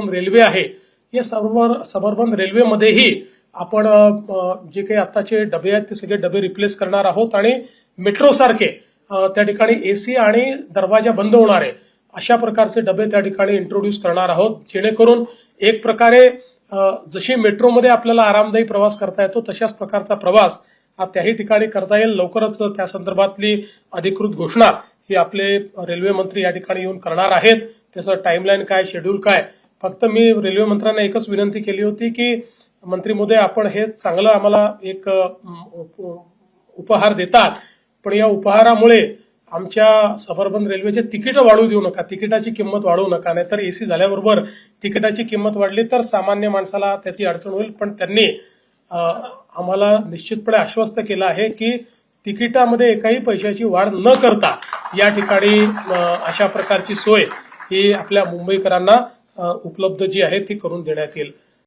Railway आहे. या सर्व सबर्बन रेल्वेमध्येही आपण जे काही आत्ताचे डबे आहेत ते सगळे डबे रिप्लेस करणार आहोत आणि मेट्रो सारखे त्या ठिकाणी एसी आणि दरवाजा बंद होणारे अशा प्रकारचे डबे त्या ठिकाणी इंट्रोड्यूस करणार आहोत. जेणेकरून एक प्रकारे जशी मेट्रोमध्ये आपल्याला आरामदायी प्रवास करता येतो तशाच प्रकारचा प्रवास हा त्याही ठिकाणी करता येईल. लवकरच त्या संदर्भातली अधिकृत घोषणा ही आपले रेल्वे मंत्री या ठिकाणी येऊन करणार आहेत. त्याचं टाईमलाईन काय शेड्यूल काय फक्त मी रेल्वे मंत्र्यांना एकच विनंती केली होती की मंत्री मोदय आपण हे चांगलं आम्हाला एक उपहार देतात पण या उपहारामुळे आमच्या सबर्बन रेल्वेचे तिकीट वाढवू देऊ नका तिकिटाची किंमत वाढवू नका नाहीतर एसी झाल्याबरोबर तिकिटाची किंमत वाढली तर सामान्य माणसाला त्याची अडचण होईल. पण त्यांनी आम्हाला निश्चितपणे आश्वस्त केलं आहे की तिकिटामध्ये एकाही पैशाची वाढ न करता या ठिकाणी अशा प्रकारची सोय ही आपल्या मुंबईकरांना उपलब्ध जी आहे ती करून देण्यात येईल.